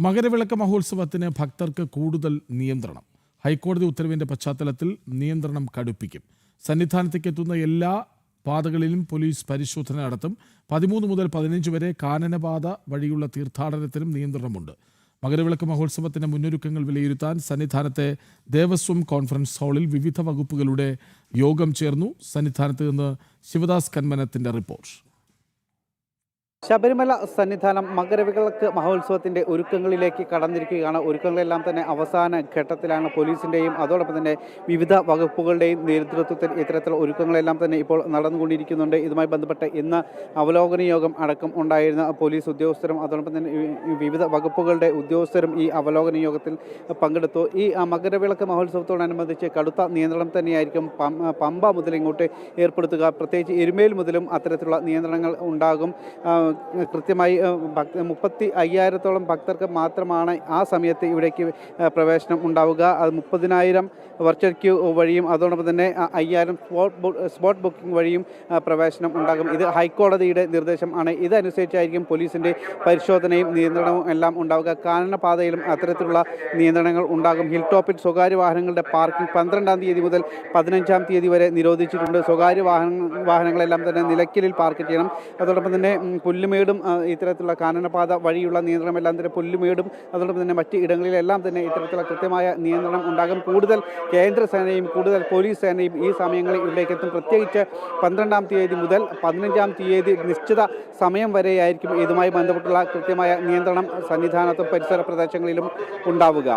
മകരവിളക്ക് മഹോത്സവത്തിന് ഭക്തർക്ക് കൂടുതൽ നിയന്ത്രണം. ഹൈക്കോടതി ഉത്തരവിന്റെ പശ്ചാത്തലത്തിൽ നിയന്ത്രണം കടുപ്പിക്കും. സന്നിധാനത്തേക്ക് എത്തുന്ന എല്ലാ പാതകളിലും പോലീസ് പരിശോധന നടത്തും. പതിമൂന്ന് മുതൽ പതിനഞ്ച് വരെ കാനനപാത വഴിയുള്ള തീർത്ഥാടനത്തിനും നിയന്ത്രണമുണ്ട്. മകരവിളക്ക് മഹോത്സവത്തിന്റെ മുന്നൊരുക്കങ്ങൾ വിലയിരുത്താൻ സന്നിധാനത്തെ ദേവസ്വം കോൺഫറൻസ് ഹാളിൽ വിവിധ വകുപ്പുകളുടെ യോഗം ചേർന്നു. സന്നിധാനത്ത് നിന്ന് ശിവദാസ് കന്മനത്തിന്റെ റിപ്പോർട്ട്. ശബരിമല സന്നിധാനം മകരവിളക്ക് മഹോത്സവത്തിന്റെ ഒരുക്കങ്ങളിലേക്ക് കടന്നിരിക്കുകയാണ്. ഒരുക്കങ്ങളെല്ലാം തന്നെ അവസാന ഘട്ടത്തിലാണ് പോലീസിന്റെയും അതോടൊപ്പം തന്നെ വിവിധ വകുപ്പുകളുടെയും നേതൃത്വത്തിൽ ഇത്തരത്തിലുള്ള ഒരുക്കങ്ങളെല്ലാം തന്നെ ഇപ്പോൾ നടന്നുകൊണ്ടിരിക്കുന്നുണ്ട്. ഇതുമായി ബന്ധപ്പെട്ട് ഇന്ന് അവലോകന യോഗം അടക്കം ഉണ്ടായിരുന്ന പോലീസ് ഉദ്യോഗസ്ഥരും അതോടൊപ്പം തന്നെ വിവിധ വകുപ്പുകളുടെ ഉദ്യോഗസ്ഥരും ഈ അവലോകന യോഗത്തിൽ പങ്കെടുത്തു. ഈ മകരവിളക്ക് മഹോത്സവത്തോടനുബന്ധിച്ച് കടുത്ത നിയന്ത്രണം തന്നെയായിരിക്കും പമ്പ മുതൽ ഇങ്ങോട്ട് ഏർപ്പെടുത്തുക. പ്രത്യേകിച്ച് എരുമേൽ മുതലും അത്തരത്തിലുള്ള നിയന്ത്രണങ്ങൾ ഉണ്ടാകും. കൃത്യമായി ഭക്ത മുപ്പത്തി അയ്യായിരത്തോളം ഭക്തർക്ക് മാത്രമാണ് ആ സമയത്ത് ഇവിടേക്ക് പ്രവേശനം ഉണ്ടാവുക. അത് മുപ്പതിനായിരം വെർച്വൽ ക്യൂ വഴിയും അതോടൊപ്പം തന്നെ അയ്യായിരം സ്പോട്ട് സ്പോട്ട് ബുക്കിംഗ് വഴിയും പ്രവേശനം ഉണ്ടാകും. ഇത് ഹൈക്കോടതിയുടെ നിർദ്ദേശം ആണ്. ഇതനുസരിച്ചായിരിക്കും പോലീസിന്റെ പരിശോധനയും നിയന്ത്രണവും എല്ലാം ഉണ്ടാവുക. കാനനപാതയിലും അത്തരത്തിലുള്ള നിയന്ത്രണങ്ങൾ ഉണ്ടാകും. ഹിൽ ടോപ്പിൽ സ്വകാര്യ വാഹനങ്ങളുടെ പാർക്കിംഗ് പന്ത്രണ്ടാം തീയതി മുതൽ പതിനഞ്ചാം തീയതി വരെ നിരോധിച്ചിട്ടുണ്ട്. സ്വകാര്യ വാഹന വാഹനങ്ങളെല്ലാം തന്നെ നിലയ്ക്കലിൽ പാർക്ക് ചെയ്യണം. അതോടൊപ്പം തന്നെ പുല്ലുമേടും ഇത്തരത്തിലുള്ള കാനനപാത വഴിയുള്ള നിയന്ത്രണം എല്ലാം തന്നെ പുല്ലുമേടും അതോടൊപ്പം തന്നെ മറ്റ് ഇടങ്ങളിലെല്ലാം തന്നെ ഇത്തരത്തിലുള്ള കൃത്യമായ നിയന്ത്രണം ഉണ്ടാകും. കൂടുതൽ കേന്ദ്രസേനയും കൂടുതൽ പോലീസ് സേനയും ഈ സമയങ്ങളിൽ ഇവിടേക്ക് എത്തും. പ്രത്യേകിച്ച് പന്ത്രണ്ടാം തീയതി മുതൽ പതിനഞ്ചാം തീയതി നിശ്ചിത സമയം വരെയായിരിക്കും ഇതുമായി ബന്ധപ്പെട്ടുള്ള കൃത്യമായ നിയന്ത്രണം സന്നിധാനത്തും പരിസര പ്രദേശങ്ങളിലും ഉണ്ടാവുക.